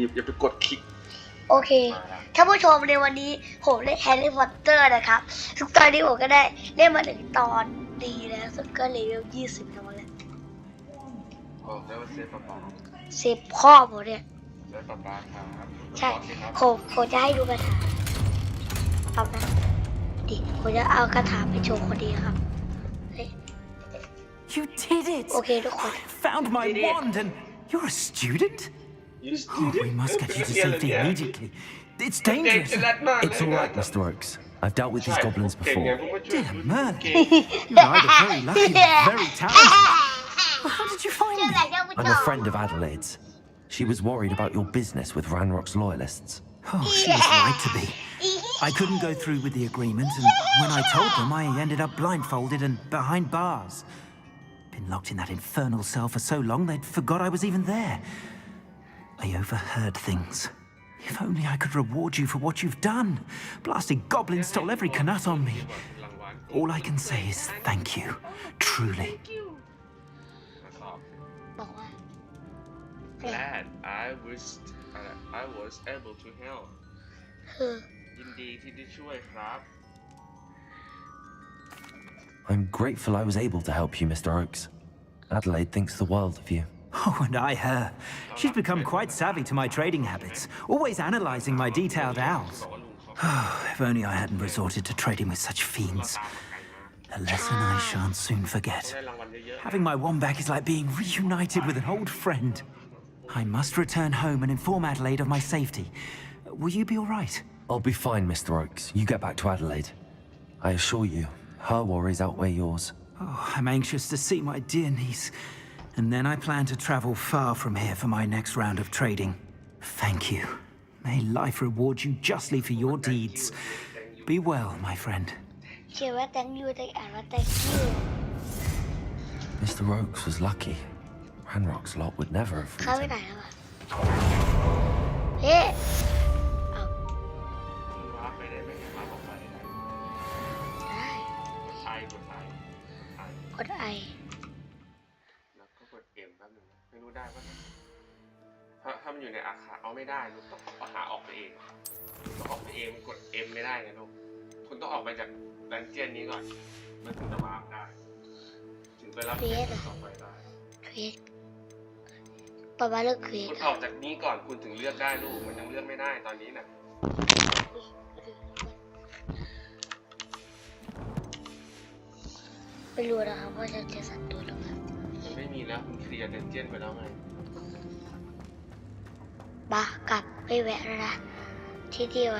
อย่าอย่าไปกดคลิก โอเคมาละท่านผู้ชมในวันนี้ผมเล่นแฮร์รี่พอตเตอร์นะครับซึ่งตอนนี้ผมก็ได้เล่นมาถึงตอนดีแล้วซึ่งก็เลเวลยี่สิบแล้วแล้วโอ้ได้ว่าเซฟปะป๊าเซฟพ่อผมเนี่ยเซฟปะป๊าครับใช่บอกสิครับผมผมจะให้ดูกระถางเอานะดิผมจะเอากระถางไปโชว์คนดีครับเฮ้ย You did it! โอเคทุกคน Found my wand and you're a student? Oh, we must get you to safety immediately. It's dangerous. It's all right, Mr. Oakes. I've dealt with these goblins before. Dear man! you're either very lucky or very talented. How did you find me? I'm a friend of Adelaide's. She was worried about your business with Ranrock's loyalists. Oh, she was right to be. I couldn't go through with the agreement, and when I told them, I ended up blindfolded and behind bars. Been locked in that infernal cell for so long, they'd forgot I was even there. I overheard things. If only I could reward you for what you've done. Blasted goblins stole every canut on me. รางวัล All I can say is thank you. Truly. มาสอบ บอกว่า glad I was I was able to help คือ ยินดีที่ได้ช่วยครับ I'm grateful I was able to help you, Mr. Oaks. Adelaide thinks the world of you. Oh, and I her. She's become quite savvy to my trading habits, always analyzing my detailed owls. Oh, if only I hadn't resorted to trading with such fiends. A lesson I shan't soon forget. Having my wombat is like being reunited with an old friend. I must return home and inform Adelaide of my safety. Will you be all right? I'll be fine, Mr. Oakes. You get back to Adelaide. I assure you, her worries outweigh yours. Oh, I'm anxious to see my dear niece. And then I plan to travel far from here for my next round of trading. Thank you. May life reward you justly for your deeds. Be well, my friend. เขียนว่า thank you แต่อ่านว่า thank you Mr. Oaks was lucky. Ranrock's lot would never have เข้า freed ไป him. ไหนแล้วอะเฮ้ ไม่ได้ลูกต้องเอาหาออกไปเองต้องออกไปเองมันกดเอ็มไม่ได้ไงลูกคุณต้องออกไปจากดันเจียนนี้ก่อนมันถึงจะวาร์ปได้ ถึงไปรับเควสต่อไปได้เควสประมาณเลิกเควสคุณออกจากนี้ก่อนคุณถึงเลือกได้ลูกมันยังเลือกไม่ได้ตอนนี้น่ะไม่รู้นะครับว่าจะเจอสัตว์ตัวหรือเปล่ามันไม่มีแล้วคุณเคลียร์ดันเจียนไปแล้วไง บากลับไปแวะแล้วนะที่เดียว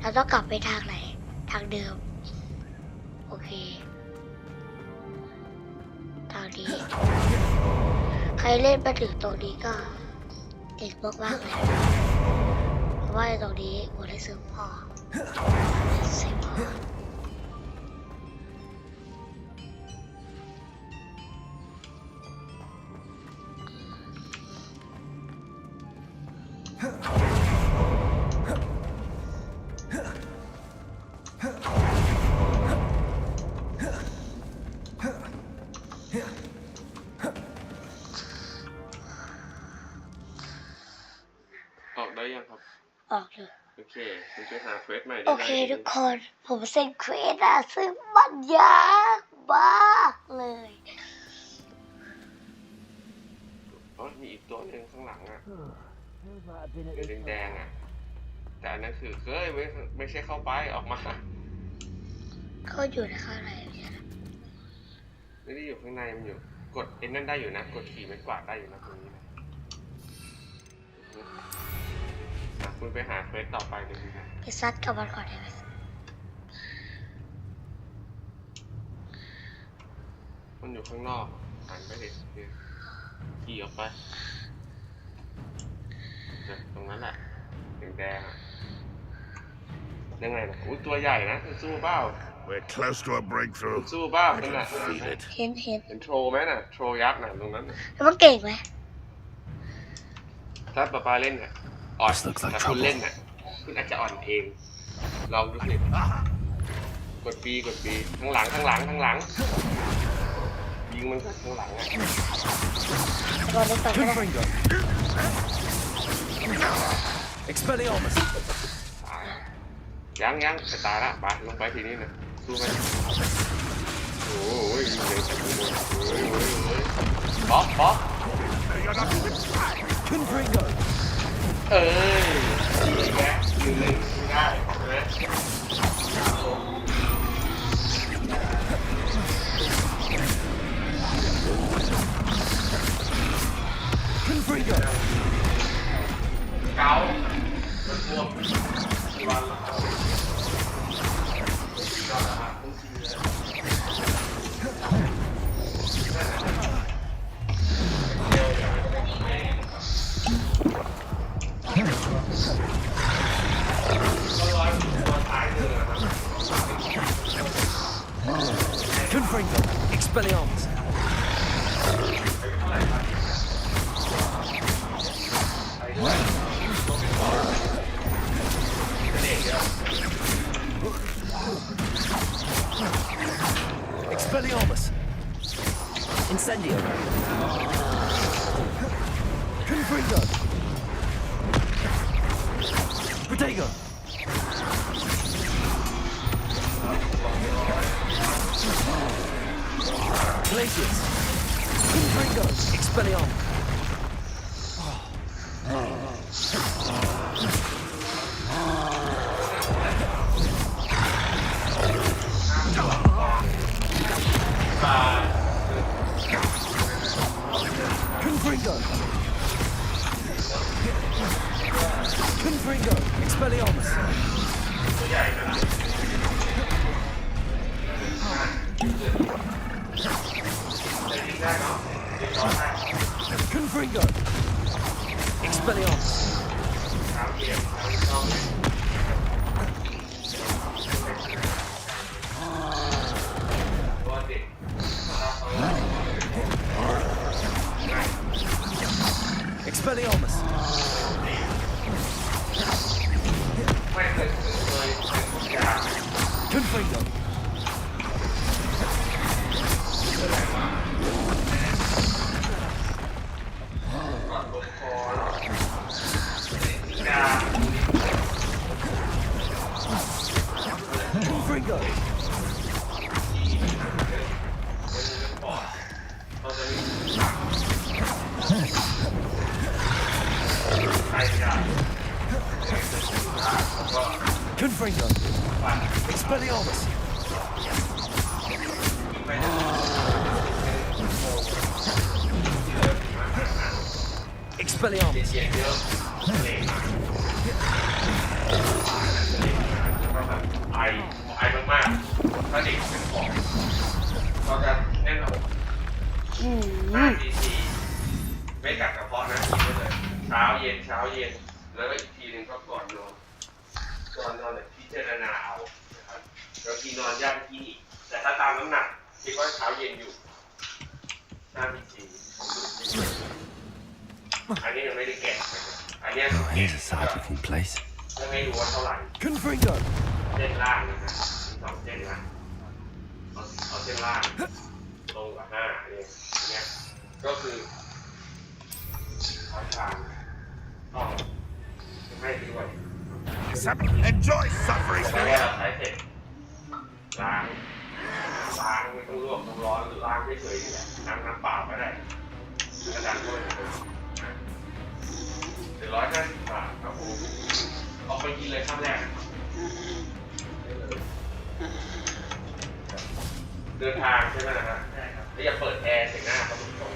เราต้องกลับไปทางไหน ทางเดิม โอเค ทางนี้ ใครเล่นมาถึงตรงนี้ก็เก่งมากๆเลยเพราะว่าตรงนี้ผมได้ซื้อพ่อซื้อพ่อ โอไหมเคทุกคนผมเซ็นเควสอะซึ่งมันยากมากเลยอ๋อมีอีกตัวหนึ่งข้างหลังอะเป็นแดงๆอะแต่อันนั้นคือเฮ้ยไม่ไม่ใช่เข้าไปออกมาเขาอยู่ในข้างในใช่ไหมไม่ได้อยู่ข้างในมันอยู่ กดเอ็นนั่นได้อยู่นะ กดขี่ไม่กวาดได้อยู่นะตรงนี้ ไปหาเควสต่อไปเลยนะไปซัดกับมันก่อนได้ไหมมันอยู่ข้างนอกหันไปดิเนี่ยขี่ออกไปเนี่ยตรงนั้นแหละแดงๆอะยังไงนะอุ้ยตัวใหญ่นะคุณสู้เปล่า We're close to a breakthrough. สู้เปล่า I นั่น can น่ะ feel it. เห็นเห็นเห็นโทรไหมน่ะ โทรยักษ์น่ะตรงนั้นน่ะแล้วมันเก่งไหมถ้าปาปาเล่นน่ะ อ่อน This looks like ถ้าคุณ trouble. เล่นน่ะ คุณอาจจะอ่อนเอง ลองดูสิกดปีกดปีข้างหลังข้างหลังข้างหลัง ยิงมันข้างหลังอะบอลเล็กก่อนก็ได้ Confringo. Expelliarmus. ยังยังจะตายละไปลงไปทีนี้นะสู้ไหมโอ้ยยิงเลยจากข้างบนเฮ้ยเฮ้ยเฮ้ยบล็อกบล็อก Confringo. เอ้ยยิงแกยิงเลยงได้ใช่ไหม Confringo. เกามันพวกวันละ Glacius. Confringo. Expelliarmus. Confringo. Confringo. Expelliarmus. Confringo. Expelliarmus. Expelliarmus. Expelliarmus. เสียเยอะเด็กไอไอมากๆถ้าเด็กเป็นของเราจะแน่นน้าอกอืมห้าทีสี่ไม่กัดกระเพาะนะกินได้เลยเช้าเย็นเช้าเย็น แล้วก็อีกทีหนึ่งก็ก่อนนอนก่อนนอนเนี่ยพิจารณาานะครับแล้วทีนอนย่างที่นี่แต่ถ้าตามน้ำหนักคิดว่าเช้าเย็นอยู่ห้าทีสี่อันนี้ยังไม่ได้แกะนะครับอันเนี้ย Oh, here's a sad looking place. ยังไม่รู้ว่าเท่าไหร่ Confringo. เส้นล่างนะครับมีสองเส้นนะเอาเอาเส้นล่างตรงกับห้าเนี่ยอันเนี้ยก็คือเอาทางต้องไม่ด้วย Enjoy suffering. แล้วก็ใช้เสร็จ ล้างล้างไม่ต้องลวกต้องร้อนล้างเฉยๆนี่แหละน้ำน้ำเปล่าก็ได้กระดานด้วยเดี๋ยวร้อยห้าสิบบาทครับผมออกไปกินเลยข้ามแรกนะครับได้เลยเดินทางใช่ไหมนะฮะใช่ครับแล้วอย่าเปิดแอร์ใส่หน้าเขาตรง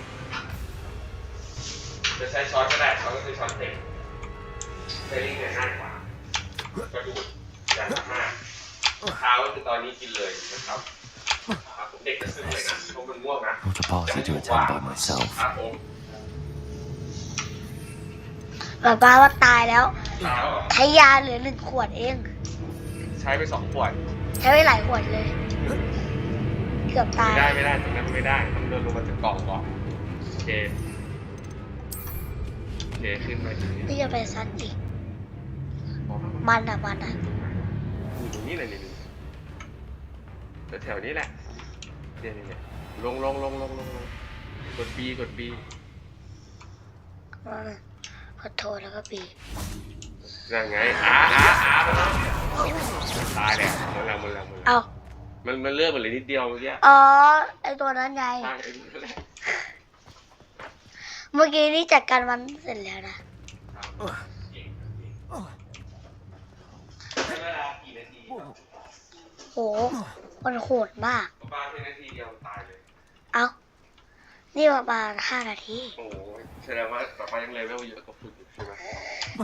ๆจะใช้ช้อนก็ได้ช้อนก็คือช้อนเต็มเซริ่งเนี่ยง่ายกว่าก็ดูดอย่างละห้า เช้าก็คือตอนนี้กินเลยนะครับครับผมเด็กจะซื้อเลยนะเพราะมันง่วงนะ Not a party to attend by myself. ครับผมป้าป้าว่าตายแล้วเช้าเหรอใช้ยาเหลือหนึ่งขวดเอง ใช้ไปสองขวดใช้ไปหลายขวดเลย เกือบตาไม่ยได้ไม่ได้ตรงนั้นไม่ได้ต้องเดินลงมาจากกล่องก่อนโอเคโอเคขึ้นไปทีนี้พี่จะไปซัดอีกมองมามันอะมันอะอยู่ตรงนี้เลยนี่ แถวๆนี้แหละเนี่ยเนี่ยเนี่ยลงลงลงลงลงลงกด B กด B อ่าขอโทษแล้วก็ปียังไงอาอาอาไปแล้วตายแล้วหมดแล้วหมดแล้วหมดแล้วเอามันมันเลือดหมดเลยนิดเดียวเมื่อกี้อ๋อไอตัวนั้นไงตายไอ้นี่แหละเมื่อกี้นี่จัดการมันเสร็จแล้วนะใช้เวลากี่นาทีครับโห มันโหดมากประมาณแค่นาทีเดียวตายเลย เอา นี่ประมาณห้านาที โอ้โหแสดงว่าต่อไปยังเลเวลเยอะกว่าคุณอยู่ใช่ไหม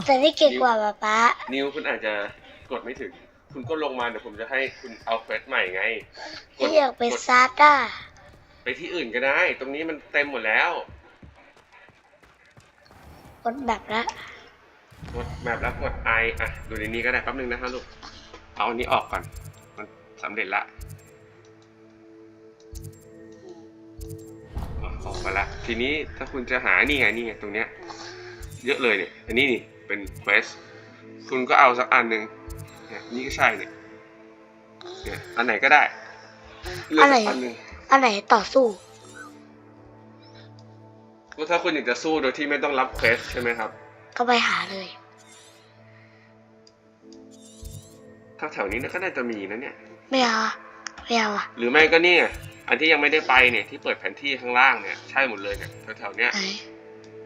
แต่นี่เก่งกว่าป๊าป๊านิ้วคุณอาจจะกดไม่ถึง คุณก็ลงมาเดี๋ยวผมจะให้คุณเอาเฟสใหม่ไงกดที่อยากไปกดซัดอะไปที่อื่นก็ได้ ตรงนี้มันเต็มหมดแล้วกดแบบละกดแบบแล้วกด I อะดูในนี้ก็ได้แป๊บนึงนะครับลูก เอาอันนี้ออกก่อนมัน สำเร็จละอะออกมาละ ทีนี้ถ้าคุณจะหานี่ไงนี่ไงตรงเนี้ย เยอะเลยเนี่ย อันนี้นี่เป็นเควสคุณก็เอาสักอันหนึ่งเนี่ยนี่ก็ใช่เนี่ยเนี่ย อันไหนก็ได้เลือกสักอันหนึ่งอันไหนต่อสู้ก็ถ้าคุณอยากจะสู้โดยที่ไม่ต้องรับเควสใช่ไหมครับ ก็ไปหาเลยถ้าแถวนี้ก็น่าจะมีนะเนี่ย ไม่เอาอะไม่เอาอะหรือไม่ก็เนี่ยอันที่ยังไม่ได้ไปเนี่ยที่เปิดแผนที่ข้างล่างเนี่ยใช่หมดเลยเนี่ยแถวๆเนี้ยไหน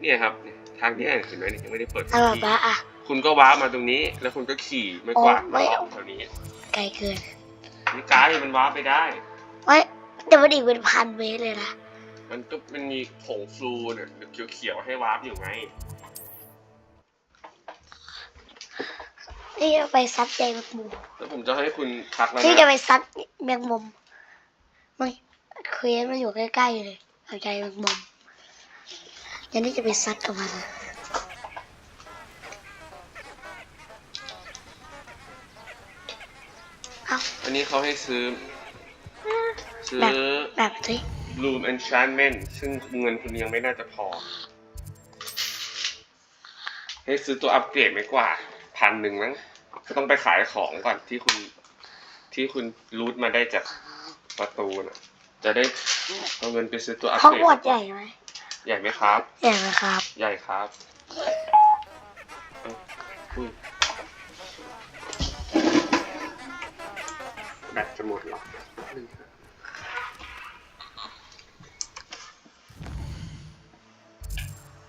เนี่ยครับเนี่ยทางเนี้ยเห็นไหมเนี่ยยังไม่ได้เปิดแผเอานแบบที่ว่าอะคุณก็ว้าร์ปมาตรงนี้ แล้วคุณก็ขี่ไม่กวาดอ๋อมาไม่รอบแถวนี้ไกลเกินนี่การ์ดมันว้าร์ปไปได้ไม่แต่มันอีกเป็นพันเมตรเลยนะมันก็มันมีผงฟลูเนี่ยเขียวๆให้ว้าร์ปอยู่ไง นี่จะไปซัดใยแมงมุมแล้วผมจะให้คุณพักแล้วที่จะนะไปซัดแมงมุมไม่เควนมันอยู่ใกล้ๆเลยเอาใจแมงมุมยันนี่จะไปซัดกับมันเอาอันนี้เขาให้ซื้อ ซื้อ แบบแบบที่ Room Enchantment ซึ่งเงินคุณยังไม่น่าจะพอ ให้ซื้อตัวอัปเกรดไม่กว่า พันหนึ่งมั้งก็ต้องไปขายของก่อนที่คุณที่คุณรูทมาได้จากประตูน่ะ จะได้เอาเงินไปซื้อตัวอัปห้องเกรดวอดใหญ่ไหมใหญ่ไหมครับ ใหญ่ไหมครับ ใหญ่ครับเอ้าอุ้ยแบตจะหมดเหรอ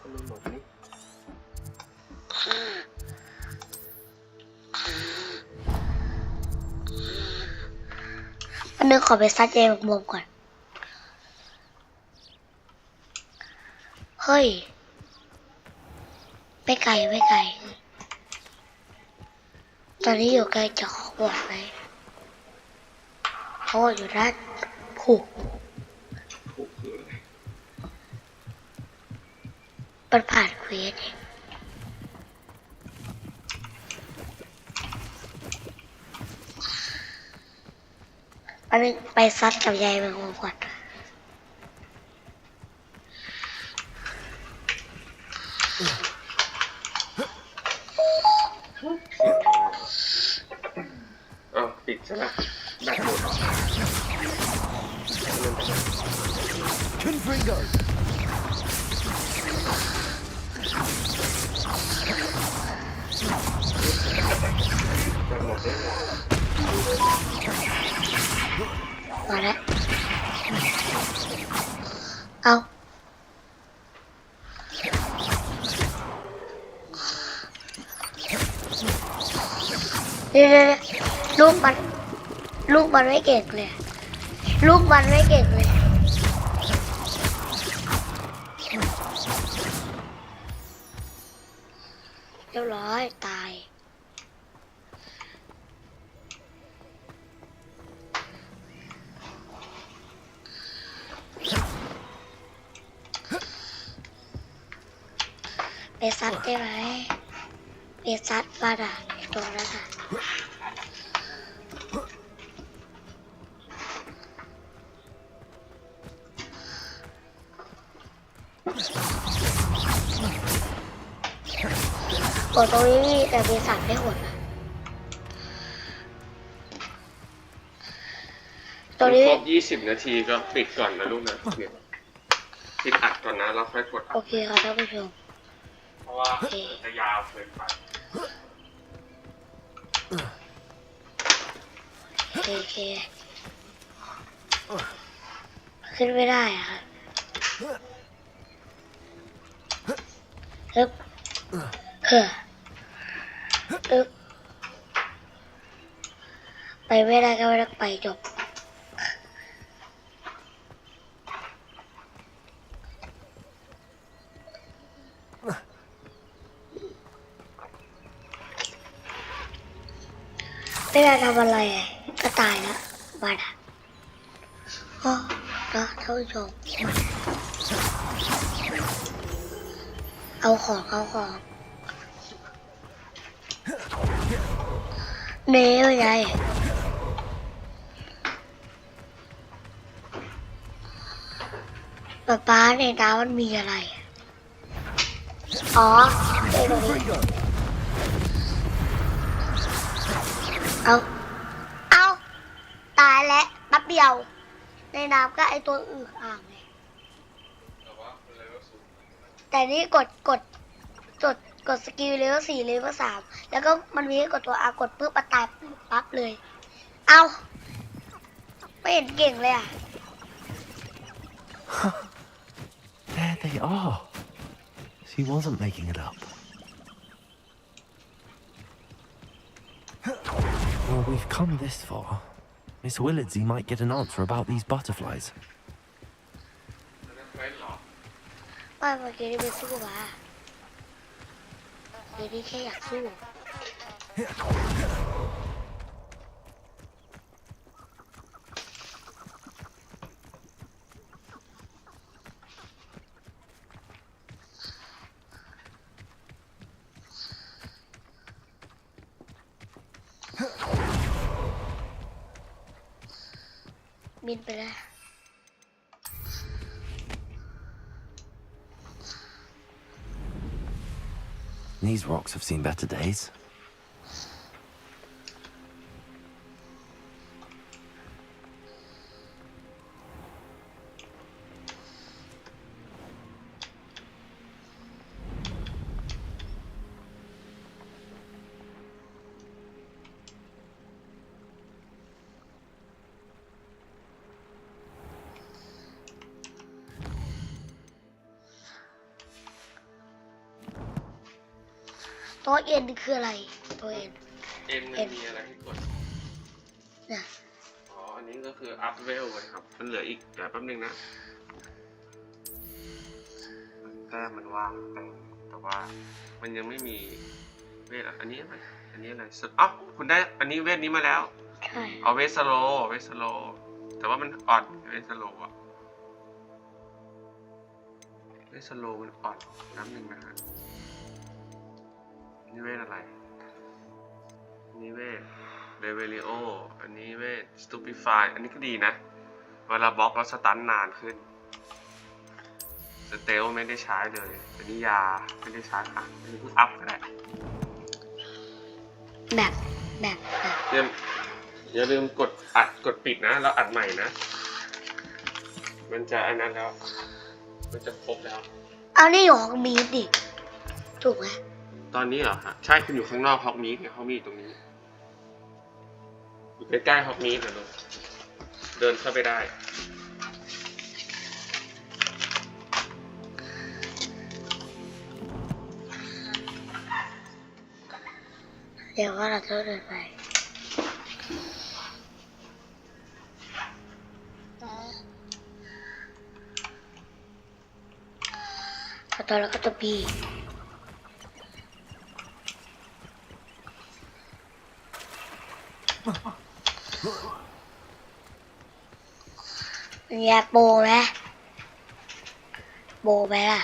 ทำไมหมดนี่ อันนึงขอไปซัดใยแมงมุมก่อน เฮ้ย ไม่ไกลไม่ไกล ตอนนี้อยู่ใกล้จะขอบวดไหมเขาอกอยู่ด้านผูกถูกคืออะไรมันผ่านเควสเอง อันนึงไปซัดกับยายแมงมุมก่อนเอ้าปิดใช่ไหมแบตหมดเหรอ Confringo! แบตหมดได้ไง มาแล้ว เอาเดี๋ยวลูกมัน ลูกมันไม่เก่งเลย ลูกมันไม่เก่งเลยเรียบร้อยต ซัดได้ไหมไปซัดมาด่ะไอ้ตรงนั้นอะโอ้ตรงนี้มีแต่ปีศาจไม่หดอะตรงนี้ครบยี่สิบนาทีก็ปิดก่อนนะลูกนะเนี่ยปิดอัดก่อนนะ แล้วค่อยกด โอเคค่ะท่านผู้ชมเพราะ ว่าจะยาวเกินไปโอเคขึ้นไม่ได้อะครับฮึบเฮ้ออึบไปไม่ได้ก็ไม่ต้องไปจบ ไม่ได้ทำอะไรอะก็ตายแล้วบัดอะโอ้นะท่านผู้ชมเอาของเอาของเนยไงป๊าป๊าในน้ำมันมีอะไร อ๋อเอ้ตรงนี้ เอาเอาตายแล้วแป๊บเดียว ในน้ำก็ไอตัวอึ่งอ่างไงแต่ว่าเลเวลสูงแต่นี่กดกดกดกดสกิลเลเวลสี่เลเวลสามแล้วก็มันมีให้กดตัวอากดปุ๊บมาตายปั๊บเลย เอาไม่เห็นเก่งเลยอะ There they are. She wasn't making it up. Well, we've come this far. Miss Willardsey might get an answer about these butterflies. I'm? You ว These rocks have seen better days. เอ็นคืออะไรตัวเอ็นเอ็นมันมีอะไรให้กดเนี่ยอ๋ออันนี้ก็คืออัพเวลไว้ครับ มันเหลืออีกเดี๋ยวแป๊บนึงนะแต้มมันว่างเต็มแต่ว่ามันยังไม่มีเวทอะอันนี้อะไรอันนี้อะไรสอ๋อคุณได้อันนี้เวทนี้มาแล้วใช่เอาเวทสโลว์เวทสโลว์แต่ว่ามันอ่อนเวทสโลว์อะเวทสโลว์มันอ่อนน้ำหนึ่งนะฮะ นี่เวทอะไรนี่เวทเรเวลิโอ อันนี้เวทสตูปิฟาย อันนี้ก็ดีนะ เวลาบล็อกแล้วสตันนานขึ้น สเตลไม่ได้ใช้เลย อันนี้ยาไม่ได้ใช้อะอันนี้เพิ่งอัพก็ได้ แบบแบบแบบอย่าอย่าลืมกดอัดกดปิดนะ แล้วอัดใหม่นะ มันจะอันนั้นแล้ว มันจะครบแล้ว เอานี่อยู่ของมีดดิ ถูกไหม ตอนนี้เหรอฮะใช่คุณอยู่ข้างนอกฮอกมีดเนี่ยฮอกมีดตรงนี้ อยู่ใกล้ๆฮอกมีดนะลูกเดินเข้าไปได้ เดี๋ยวว่าเราจะเดินไปเอาตัวแล้วก็ตัวบี แยกโบไหมโบไหมล่ะ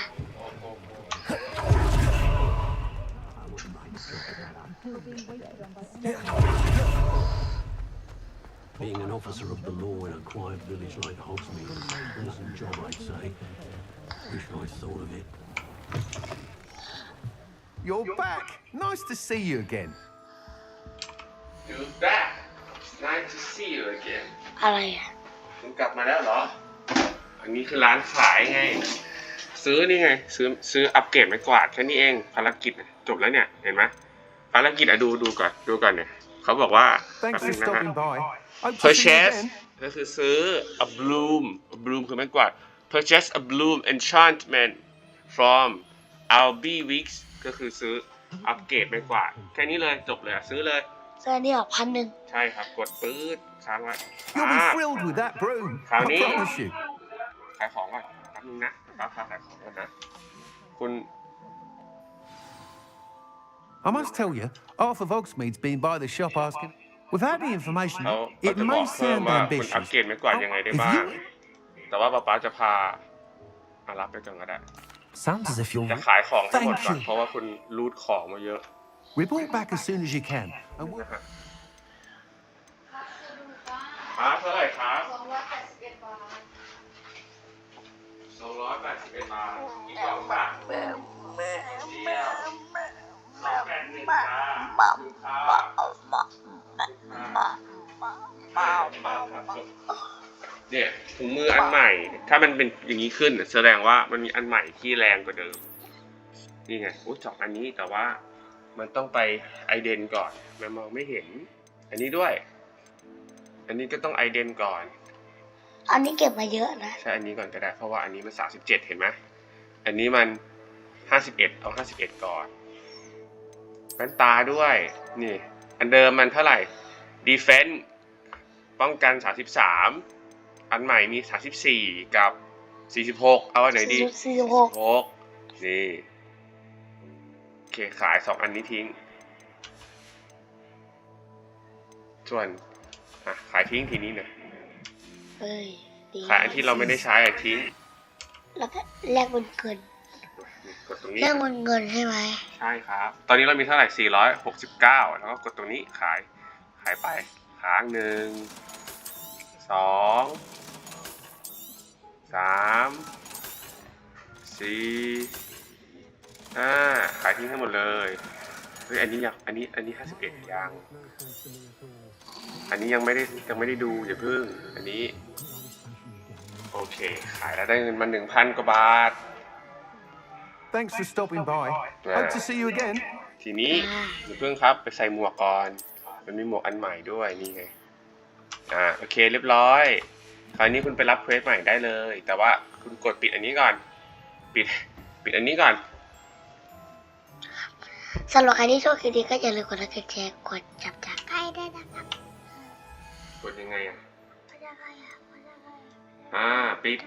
Being an officer of the law in a quiet village like Hogsmeade is a pleasant job, I'd say. Wish I'd thought of it. You're back. Nice to see you again. You back Nice to see you again อะไรอะคุณกลับมาแล้วเหรอ อันนี้คือร้านขายไงซซื้อนี่ไง ซื้อซื้ออัปเกรดไม้กวาดแค่นี้เอง ภารกิจน่ะจบแล้วเนี่ย เห็นไหมภารกิจอะดูดูก่อนดูก่อนเนี่ยเขาบอกว่า Thanks แป๊บ for นึงนะฮะ stopping by. Hope to see you purchase again. ก็คือซื้อ a bloom a bloom คือไม้กวาด purchase a bloom enchantment from Albi Weeks ก็คือซื้ออัปเกรดไม้กวาดแค่นี้เลยจบเลยอะซื้อเลย เสื้อนี่ออกพันหนึ่งใช่ครับกดปื๊ดค้างไว้ You'll อ่า be thrilled with that broom. I Howdy. promise you. ขายของก่อนแป๊บนึงนะป้าพาขายของก่อนนะ คุณ I must tell you, Arthur Vogsmead's been by the shop asking. Without the information, เขาเขา it จะบอก may เพิ่ม sound ว่าคุณอัป ambitious. เกรดไม้กวาดยังไงได้ If บ้าง you แต่ว่าป้าป๊าจะพาอารับไปก่อนก็ได้ Sounds as if you're จะขายของให้หมดก่อน Thank you เพราะว่าคุณรูดของมาเยอะ report back as soon as you can, and we'll นะฮะป้าเท่าไหร่ครับสองร้อยแปดสิบเอ็ดบาทอีกสองบาทแม่แม่แม่แม่สองแปดหนึ่งจ้าขอบคุณครับเนี่ยถุงมืออันใหม่ ถ้ามันเป็นอย่างนี้ขึ้น แสดงว่ามันมีอันใหม่ที่แรงกว่าเดิม นี่ไงอู้สองอันนี้แต่ว่า มันต้องไปไอเดนก่อน มันมองไม่เห็น อันนี้ด้วย อันนี้ก็ต้องไอเดนก่อน อันนี้เก็บมาเยอะนะ ใช่ อันนี้ก่อนก็ได้ เพราะว่าอันนี้มันสามสิบเจ็ดเห็นไหม อันนี้มันห้าสิบเอ็ดเอาห้าสิบเอ็ดก่อนแว่นตาด้วย นี่ อันเดิมมันเท่าไหร่ defense ป้องกันสามสิบสาม อันใหม่มีสามสิบสี่กับสี่สิบหกเอาอันไหนดีสี่สิบหกหกนี่โอ เคขายสองอันนี้ทิ้ง ส่วนอะขายทิ้งทีนี้เนี่ยเอ้ยดีขายอันที่เราไม่ได้ใช้อะทิ้ง แล้วก็แลกเงินเกินกดตรงนี้ แลกเงินเงินใช่ไหมใช่ครับ ตอนนี้เรามีเท่าไหร่ 469 แล้วก็กดตรงนี้ขาย ขายไปค้างหนึ่ง สอง สาม สี่ ห้าขายทิ้งทั้งหมดเลยเฮ้ยอันนี้ยังอันนี้อันนี้51ยังอันนี้ยังไม่ได้ยังไม่ได้ดูอย่าเพิ่ง อันนี้ โอเค ขายแล้วได้เงินมา1,000กว่าบาท thanks for stopping by. Hope to see you again. ทีนี้อย่าเพิ่งครับไปใส่หมวกก่อน มันมีหมวกอันใหม่ด้วยนี่ไง อ่าโอเคเรียบร้อย คราวนี้คุณไปรับเควสใหม่ได้เลย แต่ว่าคุณกดปิดอันนี้ก่อน ปิดปิดอันนี้ก่อน สำหรับใครที่ชอบคลิปนี้ก็อย่าลืมกดไลค์กดแชร์กดจับจากใกล้ด้วยนะครับกดยังไงอะ กดยังไงอะกดยังไงอะอ่า ปิด